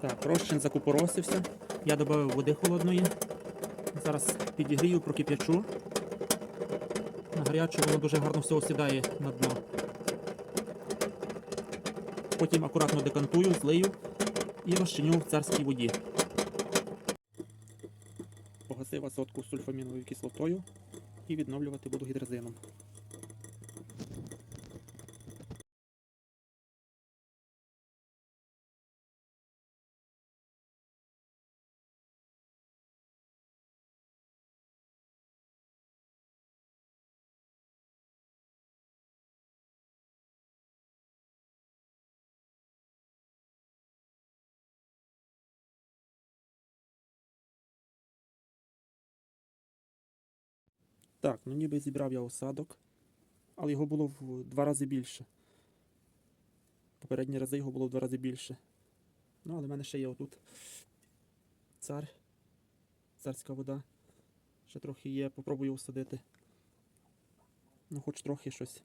Так, розчин закупоросився. Я додав води холодної. Зараз підігрію, прокип'ячу. На гарячу воно дуже гарно все осідає на дно. Потім акуратно декантую, злию і розчиню в царській воді. Погасив асотку з сульфаміновою кислотою і відновлювати буду гідрозином. Так, ну ніби зібрав я осадок, але його було в два рази більше. Попередні рази його було в два рази більше. Ну, але в мене ще є отут цар, царська вода. Ще трохи є, попробую осадити. Ну, хоч трохи щось